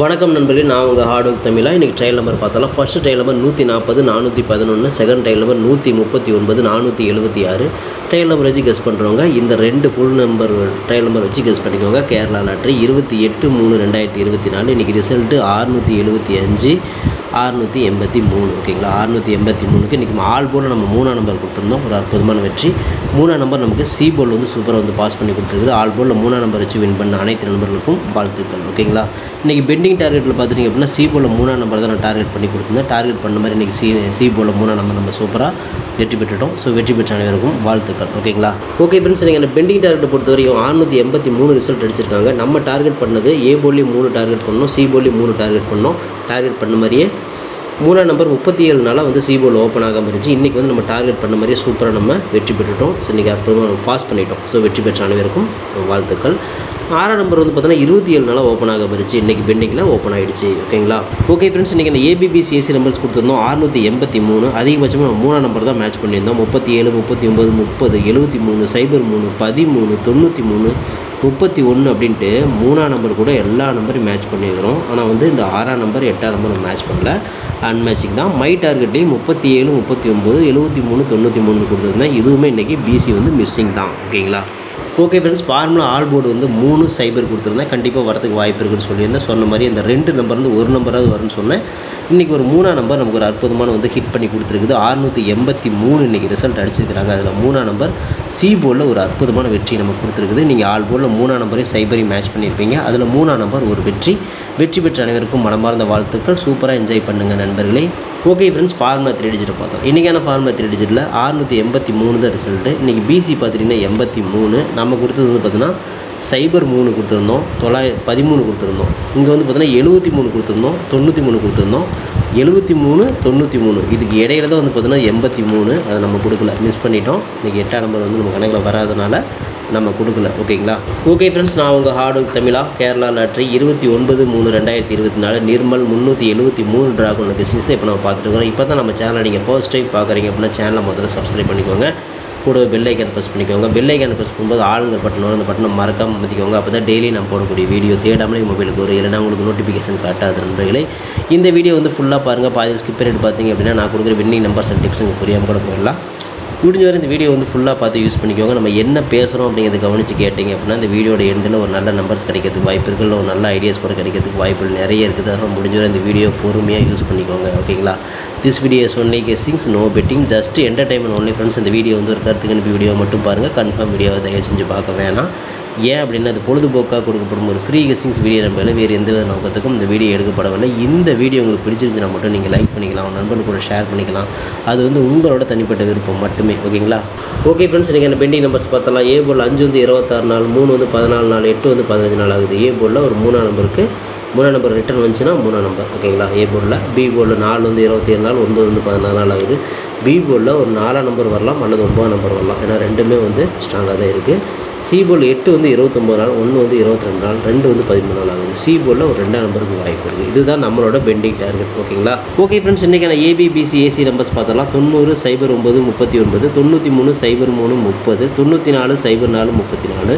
வணக்கம் நண்பர்களே நான் உங்கள் ஹார்ட் ஒர்க் தமிழா. இன்றைக்கி ட்ரையல் நம்பர் பார்த்தலாம் ஃபஸ்ட்டு ட்ரையல் நம்பர் நூற்றி நாற்பது நானூற்றி பதினொன்று செகண்ட் ட்ரையல் நம்பர் நூற்றி முப்பத்தி ஒன்பது நானூற்றி எழுபத்தி ஆறு ட்ரையல் நம்பர் வச்சு கெஸ் பண்ணுறவங்க இந்த ரெண்டு ஃபுல் நம்பர் ட்ரையல் நம்பர் வச்சு கெஸ் பண்ணிக்கோங்க. கேரளா லாட்ரி இருபத்தி எட்டு மூணு ரெண்டாயிரத்தி இருபத்தி நாலு. இன்றைக்கி ரிசல்ட்டு ஆறுநூற்றி எழுபத்தி அஞ்சு. அறுநூற்றி எண்பத்தி மூணு ஓகேங்களா? அறுநூற்றி எண்பத்தி மூணுக்கு இன்றைக்கி ஆல் போல் நம்ம மூணாம் நம்பர் கொடுத்துருந்தோம். ஒரு அற்புதமான வெற்றி. மூணாம் நம்பர் நமக்கு சி போல் வந்து சூப்பராக வந்து பாஸ் பண்ணி கொடுத்துருக்குது. ஆல் போலில் மூணாம் நம்பர் வச்சு வின் பண்ண அனைத்து நண்பர்களுக்கும் வாழ்த்துக்கள் ஓகேங்களா? இன்றைக்கி பெண்டிங் டார்கெட்டில் பார்த்துட்டிங்க அப்படின்னா சி போல் மூணாம் நம்பர் தான் நான் டார்கெட் பண்ணி கொடுத்துருந்தேன். டார்கெட் பண்ண மாதிரி இன்றைக்கி சி சி போல் மூணாம் நம்பர் நம்ம சூப்பராக வெற்றி பெற்றுட்டோம். ஸோ வெற்றி பெற்ற அனைவருக்கும் வாழ்த்துக்கள் ஓகேங்களா? ஓகே ஃப்ரெண்ட்ஸ் நீங்கள் பெண்டிங் டார்கெட்டை பொறுத்த வரைக்கும் ஆறுநூற்றி எண்பத்தி மூணு ரிசல்ட் அடிச்சிருக்காங்க. நம்ம டார்கெட் பண்ணது ஏ போலி மூணு டார்கெட் பண்ணோம் சி போலி மூணு டார்கெட் பண்ணோம். டார்கெட் பண்ண மாதிரியே மூணாம் நம்பர் முப்பத்தி ஏழு நாளாக வந்து சிபோல் ஓப்பன் ஆகாமல் இருந்துச்சு. இன்றைக்கி வந்து நம்ம டார்கெட் பண்ண மாதிரியே சூப்பராக நம்ம வெற்றி பெற்றுட்டோம். ஸோ இன்றைக்கி அற்புதமாக பாஸ் பண்ணிட்டோம். ஸோ வெற்றி பெற்ற அனைவருக்கும் வாழ்த்துக்கள். ஆறாம் நம்பர் வந்து பார்த்தீங்கன்னா இருபத்தி ஏழு நாளாக ஓப்பன் ஆக இருந்துச்சு. இன்றைக்கி பெண்டிங்கில் ஓப்பன் ஆகிடுச்சு ஓகேங்களா ஓகே ஃப்ரெண்ட்ஸ் இன்றைக்கி அந்த ஏபிபிசிஎஸ்சி நம்பர்ஸ் கொடுத்துருந்தோம். அறுநூற்றி எண்பத்தி மூணு. அதிகபட்சமாக நம்ம மூணாம் நம்பர் தான் மேட்ச் பண்ணியிருந்தோம். முப்பத்தி ஏழு முப்பத்தி ஒம்பது முப்பது எழுபத்தி மூணு சைபர் மூணு பதிமூணு தொண்ணூற்றி மூணு முப்பத்தி ஒன்று அப்படின்ட்டு மூணாம் நம்பர் கூட எல்லா நம்பரும் மேட்ச் பண்ணியிருக்கிறோம். ஆனால் வந்து இந்த ஆறாம் நம்பர் எட்டாம் நம்பர் மேட்ச் பண்ணல. அன்மேட்சிங் தான். மை டார்கெட்லேயும் முப்பத்தி ஏழு முப்பத்தி ஒம்பது எழுபத்தி மூணு தொண்ணூற்றி மூணு கொடுத்துருந்தேன். இதுவுமே இன்றைக்கி பிசி வந்து மிஸ்ஸிங் தான். ஓகேங்களா? Okay friends formula all board வந்து மூணு சைபர் கொடுத்துருந்தேன். கண்டிப்பாக வரதுக்கு வாய்ப்பு இருக்குன்னு சொல்லியிருந்தேன். சொன்ன மாதிரி இந்த ரெண்டு நம்பர்லேருந்து ஒரு நம்பராவது வரும்னு சொன்னேன். இன்றைக்கி ஒரு மூணாம் நம்பர் நமக்கு ஒரு அற்புதமான வந்து ஹிட் பண்ணி கொடுத்துருக்குது. அறுநூற்றி எண்பத்தி மூணு இன்றைக்கி ரிசல்ட் அடிச்சிருக்கிறாங்க. அதில் மூணாம் நம்பர் சி போர்டில் ஒரு அற்புதமான வெற்றி நமக்கு கொடுத்துருக்குது. நீங்கள் ஆல் போர்டில் மூணாம் நம்பரையும் சைபரையும் மேட்ச் பண்ணியிருப்பீங்க. அதில் மூணாம் நம்பர் ஒரு வெற்றி. வெற்றி பெற்ற அனைவருக்கும் மனமார்ந்த வாழ்த்துக்கள். சூப்பராக என்ஜாய் பண்ணுங்கள் நண்பர்களே. ஓகே ஃப்ரெண்ட்ஸ் ஃபார்முலா த்ரீ டிஜிட்டை பார்த்தோம். இன்றைக்கான ஃபார்முலா த்ரீ டிஜிட்டில் ஆறுநூற்றி எண்பத்தி மூணு தான் ரிசல்ட்டு இன்றைக்கி பிசி பார்த்துட்டிங்கன்னா எண்பத்தி மூணு. நம்ம கொடுத்தது வந்து பார்த்தீங்கன்னா சைபர் மூணு கொடுத்துருந்தோம் தொள்ளாய பதிமூணு கொடுத்துருந்தோம். இங்கே வந்து பார்த்தீங்கன்னா எழுபத்தி மூணு கொடுத்துருந்தோம் தொண்ணூற்றி மூணு கொடுத்துருந்தோம். எழுபத்தி மூணு தொண்ணூற்றி மூணு. இதுக்கு இடையில தான் வந்து பார்த்தீங்கன்னா எண்பத்தி மூணு. அதை நம்ம கொடுக்கல மிஸ் பண்ணிட்டோம். இன்றைக்கி எட்டாம் நம்பர் வந்து நம்ம கணக்கில் வராதனால நம்ம கொடுக்கல ஓகேங்களா? ஓகே ஃப்ரெண்ட்ஸ் நான் உங்கள் ஹார்டு தமிழா கேரளா லாட்ரி இருபத்தி ஒன்பது மூணு ரெண்டாயிரத்தி இருபத்தி நாலு நிர்மல் முந்நூற்றி எழுபத்தி மூணு ட்ராகன் பிஸ்னஸ் இப்போ நம்ம பார்த்துட்டு இப்போ தான் நம்ம சேனலை நீங்கள் ஃபர்ஸ்ட் டைம் பார்க்குறீங்க அப்படின்னா சேனலை முதல்ல சப்ஸ்கிரைப் பண்ணிக்கோங்க. கூட பெல் ஐக்கான் ப்ரெஸ் பண்ணிக்கோங்க. பெல் ஐக்கான் ப்ரெஸ் பண்ணும்போது ஆளுங்க பட்டன் அந்த பட்டனை மறக்காமல் மதிக்கோங்க அப்போ தான் டெய்லி நான் போடக்கூடிய வீடியோ தேடாமலே மொபைலுக்கு வரும். இல்லைனா உங்களுக்கு நோட்டிஃபிகேஷன் காட்டாது நண்பர்களே. இந்த வீடியோ வந்து ஃபுல்லாக பாருங்கள் பாதி ஸ்கிப் பண்ணிட்டு பார்த்தீங்க அப்படின்னா நான் கொடுக்குற வின்னிங் நம்பர்ஸ் அண்ட் டிப்ஸ் உங்களுக்கு புரியாமல் கூட போயிடலாம். முடிஞ்ச வரை இந்த வீடியோ வந்து ஃபுல்லாக பார்த்து யூஸ் பண்ணிக்கோங்க. நம்ம என்ன பேசுகிறோம் அப்படிங்கிறத கவனித்து கேட்டிங்க அப்படின்னா இந்த வீடியோட எண்டில் ஒரு நல்ல நம்பர்ஸ் கிடைக்கிறதுக்கு வாய்ப்பு இருக்குது இல்லை ஒரு நல்ல ஐடியாஸ் கூட கிடைக்கிறதுக்கு வாய்ப்புகள் நிறைய இருக்குது. அதனால் முடிஞ்ச வரை இந்த வீடியோ பொறுமையாக யூஸ் பண்ணிக்கோங்க. ஓகேங்களா this video only guessings no betting just entertainment only friends இந்த வீடியோ வந்து ஒரு கருத்துக்கு அனுப்பி வீடியோ மட்டும் பாருங்கள் கன்ஃபார்ம் வீடியோவை தயவு செஞ்சு பார்க்க வேணாம். ஏன் அப்படின்னா அது பொழுதுபோக்காக கொடுக்கப்படும் ஒரு ஃப்ரீ கெஸ்டிங்ஸ் வீடியோ நம்ம வேறு எந்த வித நோக்கத்துக்கும் இந்த வீடியோ எடுக்கப்படவில்லை. இந்த வீடியோ உங்களுக்கு பிடிச்சிருந்துச்சுன்னா மட்டும் நீங்கள் லைக் பண்ணிக்கலாம் நண்பர்கள் நண்பன் கூட ஷேர் பண்ணிக்கலாம். அது வந்து உங்களோட தனிப்பட்ட விருப்பம் மட்டுமே ஓகேங்களா? ஓகே ஃப்ரெண்ட்ஸ் நீங்கள் அந்த பெண்டிங் நம்பர்ஸ் பார்த்தலாம். ஏ போல் அஞ்சு வந்து இருபத்தாறு நாள் மூணு வந்து பதினாலு நாள் எட்டு வந்து பதினஞ்சு நாள் ஆகுது. ஏ போலில் ஒரு மூணாம் நம்பருக்கு மூணாம் நம்பர் ரிட்டர்ன் வந்துச்சுன்னா மூணாம் நம்பர் ஓகேங்களா? ஏ போர்டில். பி போர்டில் நாலு வந்து இருபத்தி ஏழு நாள் ஒன்பது வந்து பதினாறு நாள் ஆகுது. பி போர்டில் ஒரு நாலாம் நம்பர் வரலாம் அல்லது ஒன்பதாம் நம்பர் வரலாம். ஏன்னா ரெண்டுமே வந்து ஸ்ட்ராங்காக தான் இருக்குது சி போல் எட்டு வந்து இருபத்தொம்போது நாள் ஒன்று வந்து இருபத்தி ரெண்டு நாள் ரெண்டு வந்து பதிமூணு நாள் ஆகுது. சி போலில் ஒரு ரெண்டாம் நம்பருக்கு வாய்ப்பு இருக்குது இதுதான் நம்மளோட பெண்டிங் டார்கெட். ஓகேங்களா ஓகே ஃப்ரெண்ட்ஸ் இன்றைக்கான ஏபிபிசி ஏசி நம்பர்ஸ் பார்த்தலாம் தொண்ணூறு சைபர் ஒம்பது முப்பத்தி ஒன்பது தொண்ணூற்றி மூணு சைபர் மூணு முப்பது தொண்ணூற்றி நாலு சைபர் நாலு முப்பத்தி நாலு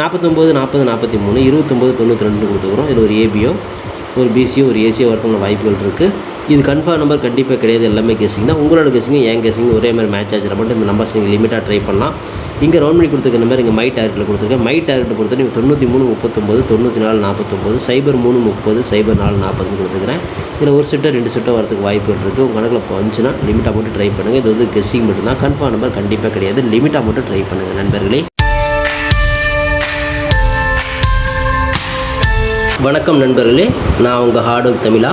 நாற்பத்தொம்போது நாற்பது நாற்பத்தி மூணு இருபத்தொம்போது தொண்ணூற்றி ரெண்டு கொடுத்துக்கிறோம். இது ஒரு ஏபியோ ஒரு பிசியோ ஒரு ஏசியோ வரதுக்கான வாய்ப்புகள் இருக்குது இது கன்ஃபார்ம் நம்பர் கண்டிப்பாக கிடையாது எல்லாமே கெஸிங் தான். உங்களோட கெஸிங்கும் என் கெஸிங் ஒரே மாதிரி மேட்ச் ஆச்சுனா மட்டும் இந்த நம்பர்ஸ் நீங்கள் லிமிட்டாக ட்ரை பண்ணலாம். இங்கே ரவுண்ட் பண்ணி கொடுத்துருக்க மாதிரி இங்கே மை டார்கெட்டில் கொடுத்துருக்கேன். மை டார்கெட் பொறுத்த நீங்கள் தொண்ணூற்றி மூணு முப்பத்தொம்போது தொண்ணூற்றி நாலு நாற்பத்தொம்போது சைபர் மூணு முப்பது சைபர் நாலு நாற்பதுன்னு கொடுத்துருக்கிறேன். இதில் ஒரு செட்டோ ரெண்டு செட்டோ வரதுக்கு வாய்ப்பு இருக்குது உங்கள் கணக்கில் இப்போ வந்துச்சுன்னா லிமிட்டாக மட்டும் ட்ரை பண்ணுங்கள் இது வந்து கெஸ்ஸிங் மட்டும்தான். கன்ஃபார்ம் நம்பர் கண்டிப்பாக கிடையாது. லிமிட்டாக மட்டும் ட்ரை பண்ணுங்கள் நண்பர்களே. வணக்கம் நண்பர்களே. நான் உங்கள் ஹார்ட் ஒர்க் தமிழா.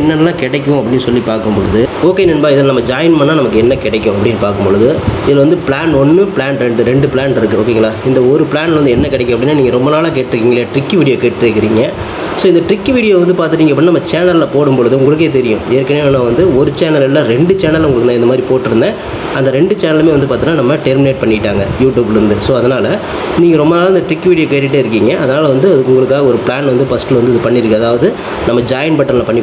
என்னென்னலாம் கிடைக்கும் அப்படின்னு சொல்லி பார்க்கும்பொழுது ஓகே நண்பா இதில் நம்ம ஜாயின் பண்ணால் நமக்கு என்ன கிடைக்கும் அப்படின்னு பார்க்கும்பொழுது இதில் வந்து பிளான் ஒன்று பிளான் ரெண்டு ரெண்டு பிளான் இருக்குது ஓகேங்களா இந்த ஒரு பிளான் வந்து என்ன கிடைக்கும் அப்படின்னா நீங்கள் ரொம்ப நாளாக கேட்டிருக்கீங்களே ட்ரிக்கி வீடியோ கேட்டிருக்கிறீங்க. ஸோ இந்த ட்ரிக்கி வீடியோ வந்து பார்த்துட்டீங்க அப்படின்னா நம்ம சேனலில் போடும்பொழுது உங்களுக்கே தெரியும். ஏற்கனவே நான் வந்து ஒரு சேனல் இல்லை ரெண்டு சேனல் உங்களுக்கு நான் இந்த மாதிரி போட்டிருந்தேன். அந்த ரெண்டு சேனலுமே வந்து பார்த்தீங்கன்னா நம்ம டெர்மினேட் பண்ணிட்டாங்க யூடியூப்லேருந்து ஸோ அதனால் நீங்கள் ரொம்ப நாள் இந்த ட்ரிக் வீடியோ கேட்டுகிட்டே இருக்கீங்க. அதனால் வந்து அதுக்கு உங்களுக்காக ஒரு பிளான் வந்து ஃபஸ்ட்டில் வந்து இது பண்ணியிருக்கு. அதாவது நம்ம ஜாயின் பட்டனில் பண்ணி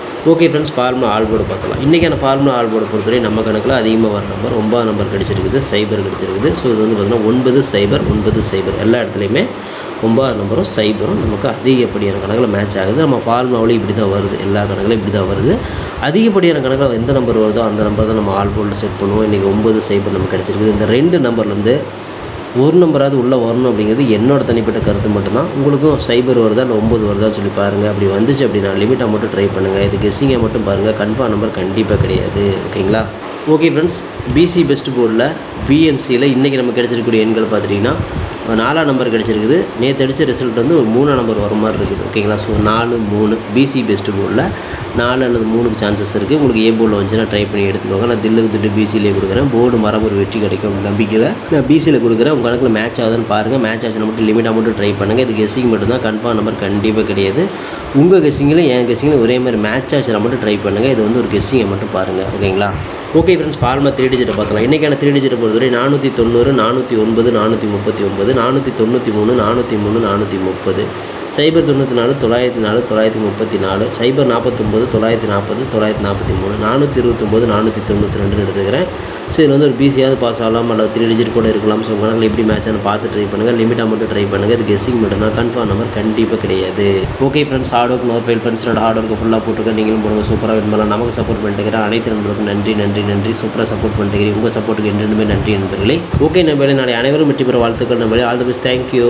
Okay friends formula all board பார்க்கலாம். இன்றைக்கான ஃபார்முலா ஆல் போர்டு பொறுத்தவரை நம்ம கணக்கில் அதிகமாக வர நம்பர் ஒன்பது நம்பர் கிடச்சிருக்குது சைபர் கிடச்சிருக்குது. ஸோ இது வந்து பார்த்திங்கன்னா ஒன்பது சைபர் ஒன்பது சைபர் எல்லா இடத்துலையுமே ஒன்பது நம்பரும் சைபரும் நமக்கு அதிகப்படியான கணக்கில் மேட்ச் ஆகுது. நம்ம ஃபார்முலாவிலும் இப்படி தான் வருது. எல்லா கணக்கிலும் இப்படி தான் வருது. அதிகப்படியான கணக்கில் எந்த நம்பர் வருதோ அந்த நம்பர் தான் நம்ம ஆல் செட் பண்ணுவோம். இன்றைக்கி ஒன்பது சைபர் நமக்கு கிடச்சிருக்குது. இந்த ரெண்டு நம்பர்லேருந்து ஒரு நம்பராவது உள்ளே வரணும் அப்படிங்கிறது என்னோட தனிப்பட்ட கருத்து மட்டும்தான். உங்களுக்கும் சைபர் வருதா இல்லை ஒம்பது வருதான்னு சொல்லி பாருங்கள் அப்படி வந்துச்சு அப்படின்னா லிமிட்டாக மட்டும் ட்ரை பண்ணுங்கள் இது கெஸ்ஸிங்கை மட்டும் பாருங்கள் கன்ஃபார்ம் நம்பர் கண்டிப்பாக கிடையாது. ஓகேங்களா? ஓகே ஃப்ரெண்ட்ஸ் பிசி பெஸ்ட் போர்டில் பிஎன்சியில் இன்றைக்கி நமக்கு கிடச்சிருக்கக்கூடிய எண்கள் பார்த்துட்டிங்கன்னா நாலாம் நம்பர் கிடச்சிருக்குது. நேற்று அடித்த ரிசல்ட் வந்து ஒரு மூணாம் நம்பர் வர மாதிரி இருக்குது. ஓகேங்களா ஸோ நாலு மூணு பிசி பெஸ்ட் போர்டில் நாலு அல்லது மூணுக்கு சான்சஸ் இருக்குது உங்களுக்கு ஏ போர்டில் வந்துச்சுன்னா ட்ரை பண்ணி எடுத்துக்கோங்க. நான் தில்லுக்கு திட்டு பிசியிலே கொடுக்குறேன். போர்டு மரம் ஒரு வெற்றி கிடைக்கும் நம்பிக்கையில் நான் பிசியில் கொடுக்குறேன். உங்கள் கணக்கில் மேட்ச் ஆகுதுன்னு பாருங்கள் மேட்ச் ஆச்சுன்னா மட்டும் லிமிட்டாக மட்டும் ட்ரை பண்ணுங்கள் இது கெஸ்ஸிங் மட்டும்தான் கன்ஃபார்ம் நம்பர் கண்டிப்பாக கிடையாது. உங்கள் கெஸ்ஸிங்கில் என் கெஸ்ஸிங்கில் ஒரே மாதிரி மேட்ச் ஆச்சுன்னா மட்டும் ட்ரை பண்ணுங்கள் இது வந்து ஒரு கெஸ்ஸிங்கை மட்டும் பாருங்கள் ஓகேங்களா ஓகே ஃப்ரெண்ட்ஸ் ஃபார்மா த்ரீ டிஜிட்டை பார்க்கலாம். இன்றைக்கான த்ரீ டிஜிட்டை பொறுத்தவரை நானூற்றி தொண்ணூறு நானூற்றி ஒன்பது நானூற்றி முப்பத்தி ஒன்பது நானூற்றி தொண்ணூற்றி மூணு நானூற்றி மூணு நானூற்றி முப்பது. சைபர் தொண்ணூற்றி நாலு தொள்ளாயிரத்தி நாலு தொள்ளாயிரத்தி முப்பத்தி நாலு சைபர் நாற்பத்தொம்போது தொள்ளாயிரத்தி நாற்பது தொள்ளாயிரத்தி நாற்பத்தி மூணு நானூற்றி இருபத்தொம்போது நானூற்றி தொண்ணூற்றி ரெண்டுன்னு எடுத்துக்கிறேன். ஸோ இதில் வந்து ஒரு பிசியாவது பாஸ் ஆகலாம் அல்லது த்ரீ டிஜிட் கூட இருக்கலாம். ஸோ உங்களால் எப்படி மேட்ச்னு பார்த்து ட்ரை பண்ணுங்கள் லிமிட்டாக மட்டும் ட்ரை பண்ணுங்கள் இது கெஸ்ஸிங் மட்டும் தான். கன்ஃபார்ம் நம்பர் கண்டிப்பாக கிடையாது. Okay friends hard work nor fail friends hard work ஃபுல்லாக போட்டுருக்கேன். நீங்களும் போடுங்க. சூப்பராக வின் பண்ணலாம். நமக்கு சப்போர்ட் பண்ணிட்டுக்கிறேன் அனைத்து நண்பர்களுக்கும் நன்றி நன்றி நன்றி. சூப்பராக சப்போர்ட் பண்ணிட்டுக்கிறேன் உங்கள் சப்போர்ட்டுக்கு என்றுமே நன்றி நண்பர்களே. ஓகே நண்பர்களே. நாளை அனைவரும் வெற்றி பெற வாழ்த்துக்கள் நண்பர்களே. All the best thank you